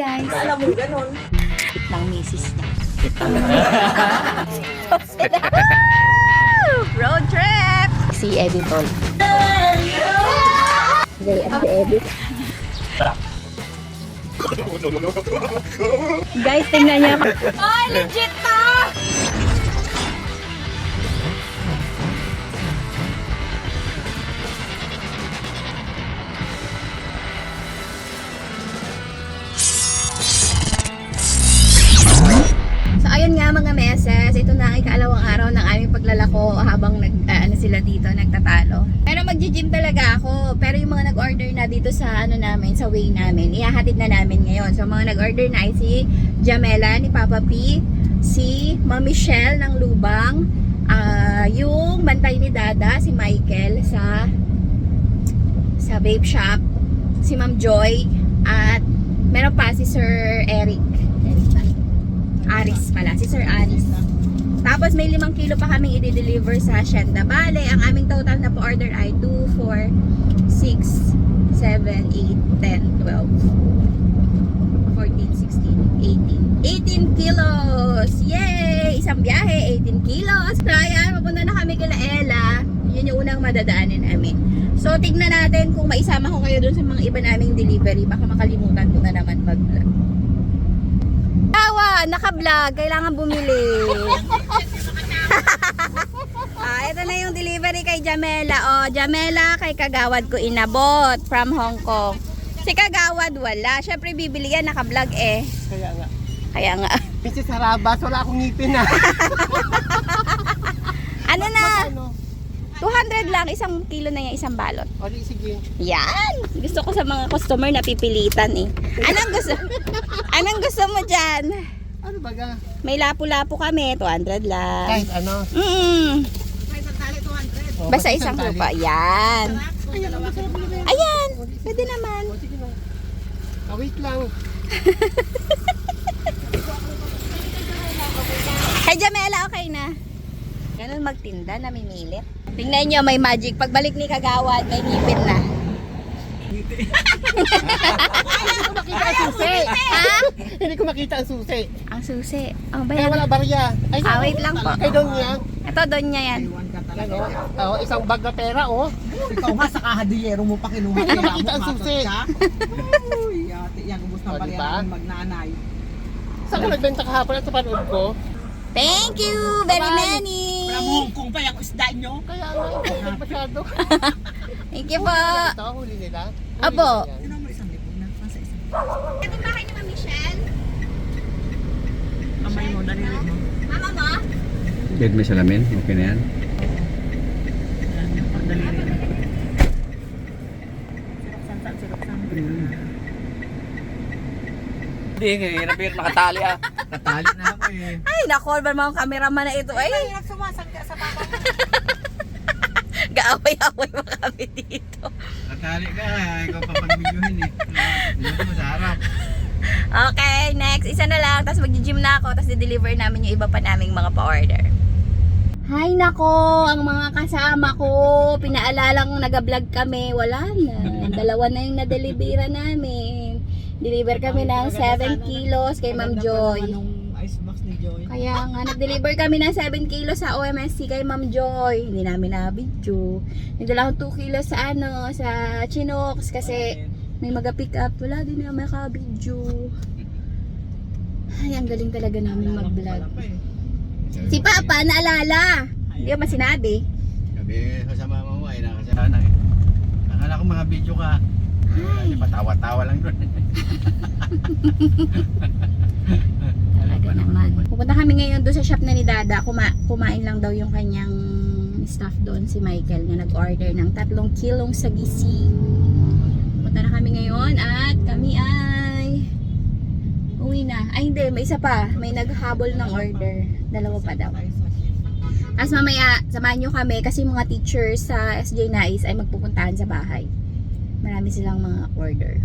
guys. Alam mo, ganun. ng misis niya. Road trip! Si. Very at the edit. Guys, tingnan niya. Ay, legit to! Mga meses, ito na ang ikalawang araw ng aming paglalako habang nag ah, ano sila dito nagtatalo. Pero magji-gym talaga ako. Pero yung mga nag-order na dito sa ano namin, sa way namin, ihahatid na namin ngayon. So mga nag-order na ay si Jamela ni Papa P, si Ma'am Michelle ng Lubang, ah, yung bantay ni Dada, si Michael sa sa vape shop, si Ma'am Joy, at meron pa si Sir Eric. Aris pala, si Sir Aris. Tapos may limang kilo pa kaming i-deliver sa Hacienda. Bale, ang aming total na po-order ay 2, 4, 6, 7, 8, 10, 12, 14, 16, 18. 18 kilos! Yay! Isang biyahe, 18 kilos. So, ayan, mapunta na kami kila Ella. Yun yung unang madadaanin namin. So, tignan natin kung maisama ko kayo dun sa mga iba naming delivery. Baka makalimutan ko na naman mag-vlog. Tawa, naka-vlog, kailangan bumili. ah, ito na yung delivery kay Jamela. Oh, Jamela kay Kagawad ko inabot from Hong Kong. Si Kagawad wala. Syempre bibili yan, naka-vlog eh. Kaya nga. Kaya nga. Mrs. Harabas, wala akong ngipin na. Ano na? ano? 200 lang, isang kilo na yan, isang balot. O di, sige. Yan! Gusto ko sa mga customer na pipilitan eh. Anong gusto? Anong gusto mo dyan? Ano baga? May lapu-lapu kami, 200 lang. Kahit ano. Mm. O, Basta basta isang tali. lupa. Yan. Ayan. Ayan. Pwede naman. O, sige na. Ah, wait lang. Kay Jamela, okay na. Ganun magtinda, namimilit. Tingnan nyo, may magic. Pagbalik ni Kagawad, may ngipin na. Makita ang susi. Ha? Hindi ko makita ang susi. Ang susi. Oh, Kaya bayan. wala barya. Ay, Ah, wait lang po. Kay Don yan. Ito, doon niya yan. Ano? Oh, isang bag na pera, oh. Ikaw nga sa kahadiyero mo pa kinuha. Hindi ko makita ang susi. Uy, ate, yan kumusta O, pa diba? rin magnanay. Saan ka nagbenta kahapon at sa panood ko? Thank you very many. Hong Kong pa yung isda nyo. Kaya nga, hindi masyado. Thank you po. Ito, huli nila. Apo. Sino mo isang libo na? Masa isang Ito bahay ni Ma'am Michelle. kamay mo, daliri mo. Mama mo? Bed may salamin, okay na yan. Pagdaliri mo. Siroksan, siroksan. Hindi, hirap hirap nakatali ah. Natali na ako eh. Ay, nako, ba mga cameraman na ito? Ay, Hirap sumasangga sa papa mo. Gaaway-away mo kami dito. Natali ka, ikaw pa pagbidyuhin eh. Dito mo sa harap. Okay, next. Isa na lang. Tapos mag-gym na ako. Tapos di-deliver namin yung iba pa naming mga pa-order. Hay nako, ang mga kasama ko, pinaalalang nag-vlog kami, wala na. Dalawa na yung na-delivera namin. Deliver kami ng 7 kilos kay Ma'am Joy. Anong icebox ni Joy? Kaya nga, nag-deliver kami ng 7 kilos sa OMSC kay Ma'am Joy. Hindi namin na-video. Nagdala akong 2 kilos sa ano, sa Chinox kasi may mag-pick up. Wala din na maka-video. Ay, ang galing talaga namin mag-vlog. Si Papa, naalala. Hindi ko masinabi. Sabi ko sa mama mo ay nakasana eh. Akala ko mga video ka. Ay. Patawa-tawa lang doon. Pupunta kami ngayon doon sa shop na ni Dada. Kuma kumain lang daw yung kanyang staff doon, si Michael, na nag-order ng tatlong kilong sagisi. Pupunta na kami ngayon at kami ay uwi na. Ay hindi, may isa pa. May naghabol ng order. Dalawa pa daw. Tapos mamaya, samahan nyo kami kasi mga teachers sa SJ Nais ay magpupuntahan sa bahay. Marami silang mga order.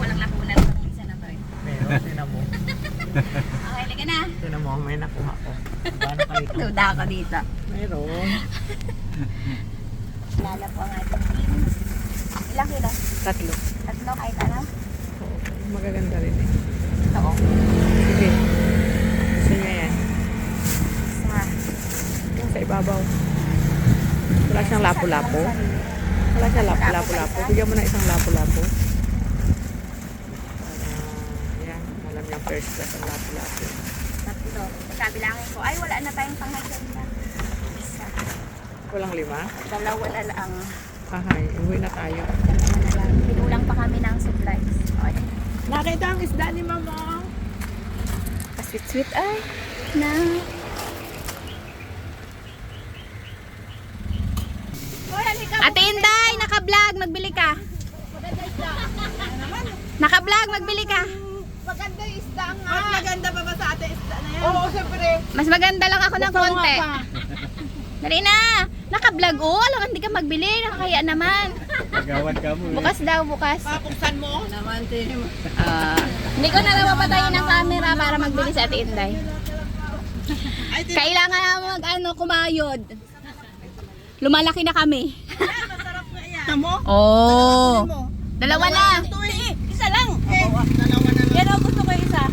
walang lakunan sa isa na to eh. Meron, tinan mo. okay, liga na. Tinan mo, may nakuha ko. Paano pa ito? Duda ako dito. Meron. Lala po ang ating beans. Ilang kilo? Tatlo. Tatlo kahit ano? Oo, magaganda rin eh. Oo. Sige. Gusto niya yan. Sa? Sa ibabaw. Wala siyang lapo-lapo. Wala siyang lapo-lapo. Bigyan mo na isang lapo-lapo. First class ang lapu-lapu. Tatlo. Kabilangin ko. Ay, wala na tayong pangaganda. Isa. Walang lima? Dalawa na lang. Ahay, uwi na tayo. Dalawa na lang. Pinulang pa kami ng supplies. Okay. Nakita ang isda ni Mama. Sweet-sweet ay. Na. Ate Inday, naka-vlog, magbili ka. Naka-vlog, magbili ka. Maganda yung isda nga. Mas maganda pa ba sa ate isda na yan? Oo, siyempre. Mas maganda lang ako ng konti. Dali na. Naka-vlog oh. Alam, hindi ka magbili. Nakakaya naman. Pagawad ka mo. eh. Bukas daw, bukas. Papuksan mo? Naman, Tim. Ah. hindi ko na lang mapatayin ng camera para magbili sa Ate Inday. Kailangan na mag ano, kumayod. Lumalaki na kami. masarap nga yan. mo? Oh. Dalawa na. Eh. Isa lang. Eh, dalawa na lang. Yan ang gusto ko isa. Yan lang ang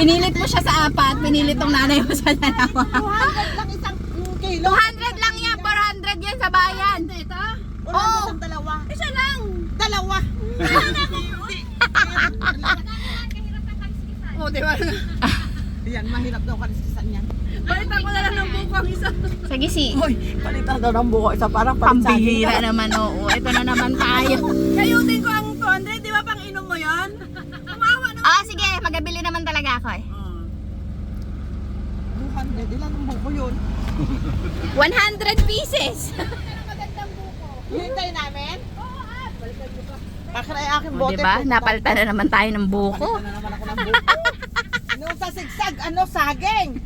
Pinilit mo siya sa apat. Pinilit tong nanay mo sa dalawa. 200 lang isang kilo. 200 lang yan. 400 yan sa bayan. Ito? Oo. isang dalawa. Isa lang. Dalawa. Oo, di ba? Yan, mahirap daw kalisisan yan. Palitan ko na lang ng bukang isa. Sige si. Hoy, palitan daw ng buko isa parang Pambihira naman oo. Ito na naman tayo. Kayutin ko ang 200, di ba pang inom mo yan? Ah, sige. Magabili naman talaga ako eh. 200, ilan ang buko yun? 100 pieces. Hintay namin? Bakit ay aking O, bote? diba? Napalitan na naman tayo ng buko. Palitan na naman ako ng buko. Nung sa sigsag, ano, saging.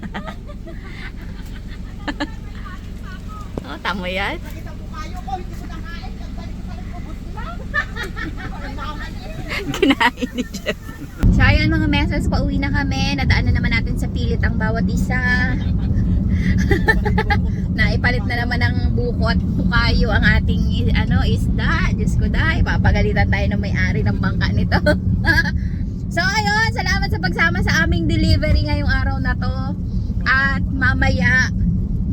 Oh, tamo yan. Nakita ko kayo ko, hindi ko nakain. Nagbalik ko sa rin kubos nila. Kinain ni Jeff. So ayun mga meses, pauwi na kami. Nadaan na naman natin sa pilit ang bawat isa. Naipalit na naman ng buko at tukayo ang ating ano, isda. Diyos ko dahil, papagalitan tayo ng may-ari ng bangka nito. so ayun, salamat sa pagsama sa aming delivery ngayong araw na to. At mamaya,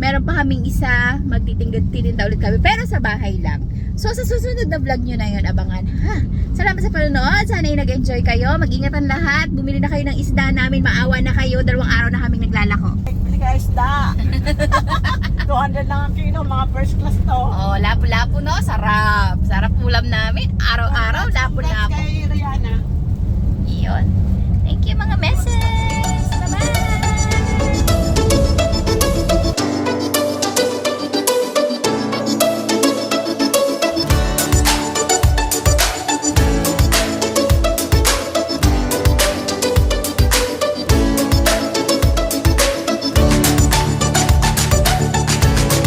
meron pa kaming isa, magtitinda ulit kami. Pero sa bahay lang. So sa susunod na vlog nyo na yun, abangan. Ha? Salamat sa panonood. Sana ay nag-enjoy kayo. Mag-ingatan lahat. Bumili na kayo ng isda namin. Maawa na kayo. Dalawang araw na kaming naglalako. Bili ka isda. 200 lang ang kilo, mga first class to. Oh, lapu-lapu no. Sarap. Sarap ulam namin. Araw-araw. Kay Rihanna. Iyon. Thank you mga meses.